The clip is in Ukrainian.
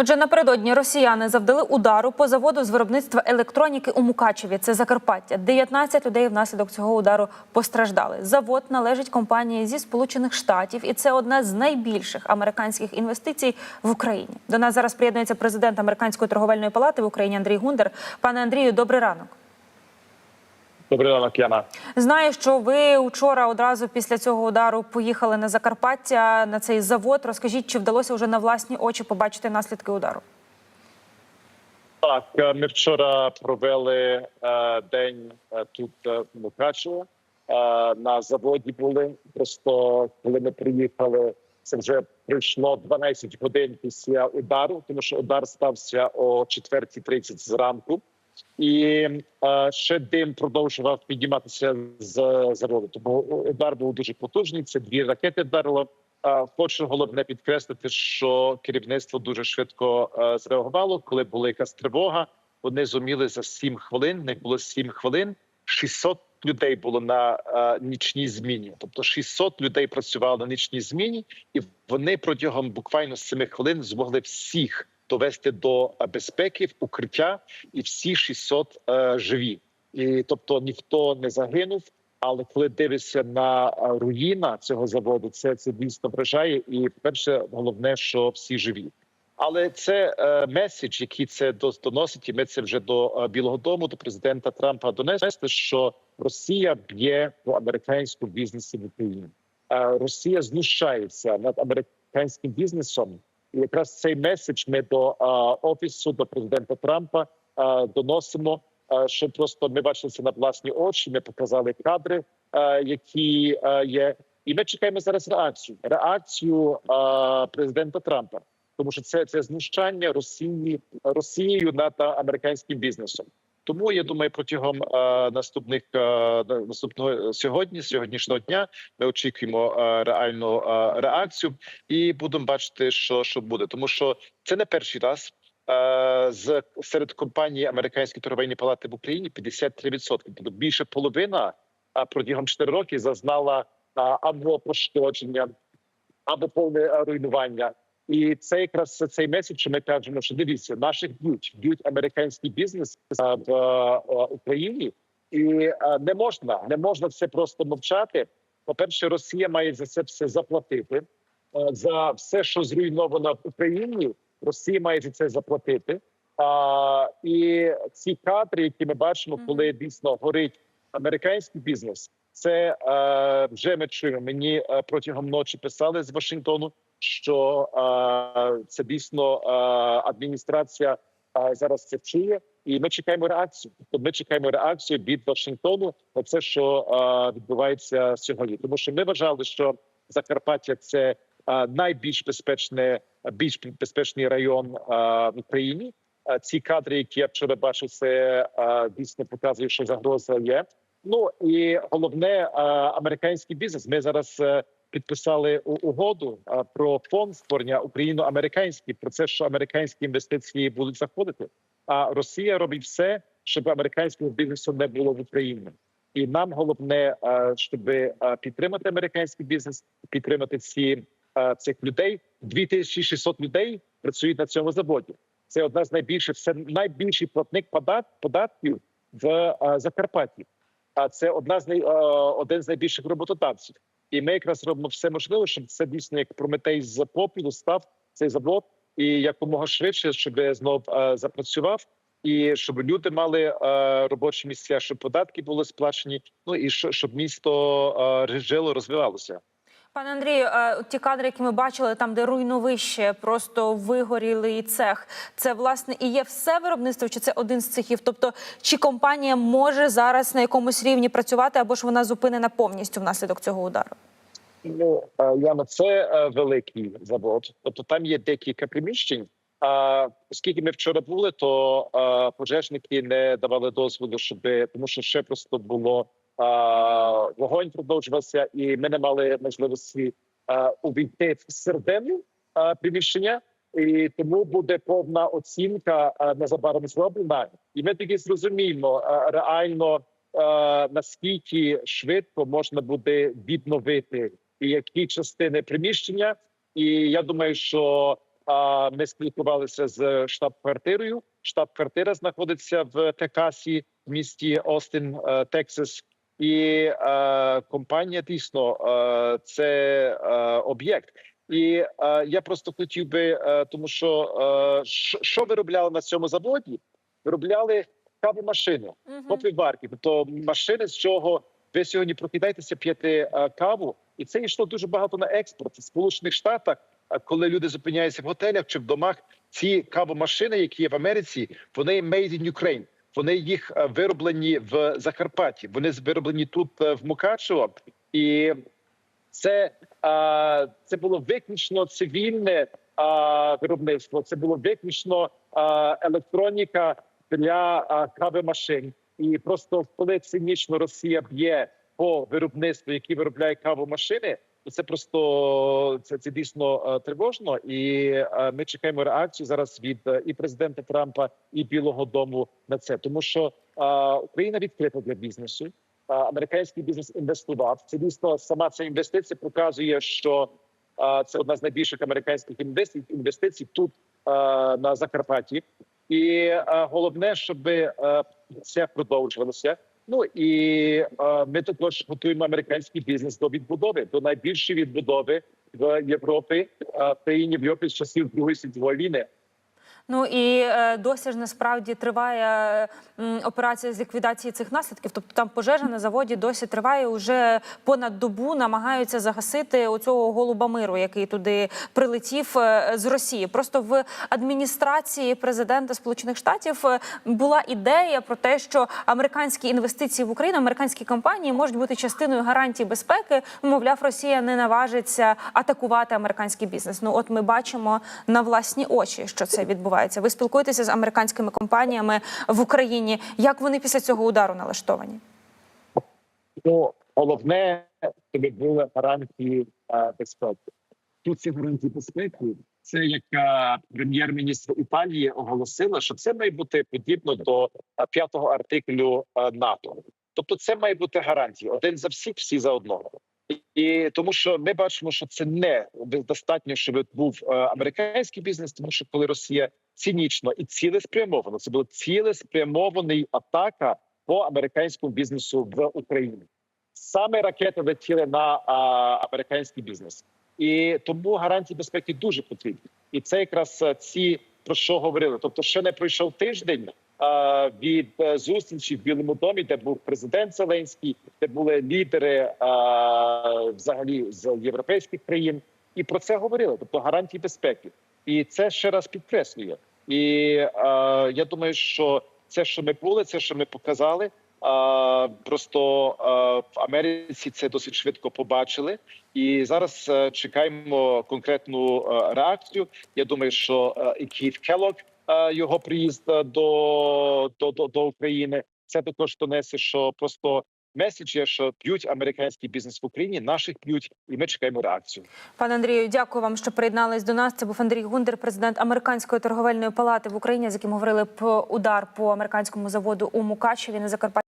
Отже, напередодні росіяни завдали удару по заводу з виробництва електроніки у Мукачеві. Це Закарпаття. 19 людей внаслідок цього удару постраждали. Завод належить компанії зі Сполучених Штатів, і це одна з найбільших американських інвестицій в Україні. До нас зараз приєднується президент американської торговельної палати в Україні Андрій Гундер. Пане Андрію, добрий ранок. Добрий ранок, Яна. Знаю, що ви вчора одразу після цього удару поїхали на Закарпаття на цей завод. Розкажіть, чи вдалося вже на власні очі побачити наслідки удару? Так, е, ми вчора провели е, день е, тут е, в Мукачево. Е, на заводі були. Просто коли ми приїхали, це вже пройшло 12 годин після удару, тому що удар стався о 4.30 зранку. І е, ще дим продовжував підніматися з заводу. Тому удар був дуже потужний. Це дві ракети вдарило. Хочу головне підкреслити, що керівництво дуже швидко е, зреагувало. Коли була якась тривога, вони зуміли за 7 хвилин. Них було 7 хвилин. 600 людей було на е, нічній зміні. Тобто 600 людей працювали на нічній зміні, і вони протягом буквально 7 хвилин змогли всіх довести до е, безпеки в укриття, і всі 600 е, живі. І тобто ніхто не загинув. Але коли дивишся на е, руїна цього заводу, це це дійсно вражає. І перше, головне, що всі живі. Але це е, меседж, який це доносить, і ми це вже до е, Білого Дому, до президента Трампа донесли, що Росія б'є по американському бізнесі в Україні. Е, Росія знущається над американським бізнесом. Якраз цей меседж ми до офісу, до президента Трампа доносимо. Що просто ми бачили це на власні очі. Ми показали кадри, які є, і ми чекаємо зараз реакцію. Реакцію президента Трампа тому що це, це знущання Росії Росією над американським бізнесом. Тому я думаю, протягом е, наступних е, наступного сьогодні, сьогоднішнього дня, ми очікуємо е, реальну реакцію і будемо бачити, що, що буде, тому що це не перший раз. З серед компаній американської торговельної палати в Україні 53%. Тобто більше половина протягом 4 роки зазнала або пошкодження, або повне руйнування. І це якраз цей меседж, що ми кажемо, що дивіться, наших б'ють б'ють американський бізнес в Україні, і не можна не можна все просто мовчати. По перше, Росія має за це все заплатити за все, що зруйновано в Україні. Росія має за це заплатити. А, і ці кадри, які ми бачимо, коли дійсно горить американський бізнес, це вже ми чуємо. Мені протягом ночі писали з Вашингтону, що е, це дійсно е, адміністрація е, зараз це чує, і ми чекаємо реакцію. Тобто ми чекаємо реакцію від Вашингтону на це, що е, відбувається сьогодні. Тому що ми вважали, що Закарпаття це е, найбільш безпечне, більш безпечний район е, в Україні. Е, Ці кадри, які я вчора бачив, це е, дійсно показує, що загроза є. Ну і головне, е, американський бізнес. Ми зараз підписали угоду про фонд створення україно-американський про це, що американські інвестиції будуть заходити. А Росія робить все, щоб американського бізнесу не було в Україні. І нам головне, щоб підтримати американський бізнес, підтримати е, цих людей. 2600 людей працюють на цьому заводі. Це одна з найбільших, це найбільший платник податків в Закарпатті. А це одна з най, один з найбільших роботодавців. І ми якраз робимо все можливе, щоб це дійсно як прометей з попілу став цей завод і якомога швидше, щоб знов е, запрацював, і щоб люди мали е, робочі місця, щоб податки були сплачені. Ну і що- щоб місто е, жило, розвивалося. Пане Андрію, е, ті кадри, які ми бачили, там, де руйновище, просто вигорілий цех, це власне і є все виробництво, чи це один з цехів? Тобто, чи компанія може зараз на якомусь рівні працювати, або ж вона зупинена повністю внаслідок цього удару? Ну е, Яна, це е, великий завод. Тобто там є декілька приміщень. А оскільки ми вчора були, то е, пожежники не давали дозволу, щоб тому, що ще просто було вогонь продовжувався, і ми не мали можливості увійти в середину приміщення. І тому буде повна оцінка незабаром зроблена, і ми тоді зрозуміємо реально наскільки швидко можна буде відновити і які частини приміщення. І я думаю, що ми спілкувалися з штаб-квартирою. Штаб-квартира знаходиться в Техасі, в місті Остин, е, Тексас. І е, компанія дійсно е, це е, об'єкт. І е, я просто хотів би, е, тому що е, що, виробляли на цьому заводі? Виробляли кавомашини, кофеварки, тобто машини, з чого ви сьогодні прокидаєтеся п'яти е, каву, і це йшло дуже багато на експорт в Сполучених Штатах. е, Коли люди зупиняються в готелях чи в домах, ці кавомашини, які є в Америці, вони made in Ukraine. Вони їх е, вироблені в Закарпатті. Вони вироблені тут е, в Мукачево, і це, це було виключно цивільне виробництво. Це було виключно електроніка для а, кавомашин. І просто коли цинічно Росія б'є по виробництву, які виробляє кавомашини, це просто це, це дійсно е, тривожно. І е, ми чекаємо реакцію зараз від е, і президента Трампа, і Білого Дому на це, тому що Україна відкрита для бізнесу. Американський бізнес інвестував. Це дійсно сама ця інвестиція показує, що це одна з найбільших американських інвестицій, інвестицій тут на Закарпатті. І головне, щоб це продовжувалося. Ну і е, ми також готуємо американський бізнес до відбудови, до найбільшої відбудови в Європі, е, в країні в Європі з часів Другої світової війни. Ну і е, досі ж насправді триває операція з ліквідації цих наслідків. Тобто там пожежа на заводі досі триває уже понад добу. Намагаються загасити оцього голуба миру, який туди прилетів е, з Росії. Просто в адміністрації президента Сполучених Штатів е, була ідея про те, що американські інвестиції в Україну, американські компанії можуть бути частиною гарантій безпеки. Мовляв, Росія не наважиться атакувати американський бізнес. Ну от ми бачимо на власні очі, що це відбувається. Ви спілкуєтеся з американськими компаніями в Україні. Як вони після цього удару налаштовані? Ну, головне, щоб були гарантії е, безпеки. Тут ці гарантії безпеки. Це яка прем'єр-міністр Італії оголосила, що це має бути подібно до е, п'ятого артиклю е, НАТО. Тобто, це має бути гарантії один за всіх, всі за одного. І тому, що ми бачимо, що це не достатньо, щоб був е, американський бізнес, тому що коли Росія цинічно і цілеспрямовано, це була цілеспрямований атака по американському бізнесу в Україні. Саме ракети летіли на а, американський бізнес, і тому гарантії безпеки дуже потрібні. І це якраз е, ці про що говорили. Тобто, ще не пройшов тиждень а, від е, зустрічі в Білому домі, де був президент Зеленський, де були лідери а, взагалі з європейських країн, і про це говорили. Тобто гарантії безпеки, і це ще раз підкреслює. І а, я думаю, що це, що ми були, це що ми показали. А, просто а, в Америці це досить швидко побачили, і зараз е, чекаємо конкретну е, реакцію. Я думаю, що е, і Кіт Келлог, е, його приїзд е, до, до, до, до України, це також донесе, що просто меседж є, що п'ють американський бізнес в Україні, наших п'ють, і ми чекаємо реакцію. Пане Андрію, дякую вам, що приєднались до нас. Це був Андрій Гундер, президент американської торговельної палати в Україні, з яким говорили про удар по американському заводу у Мукачеві на Закарпатті.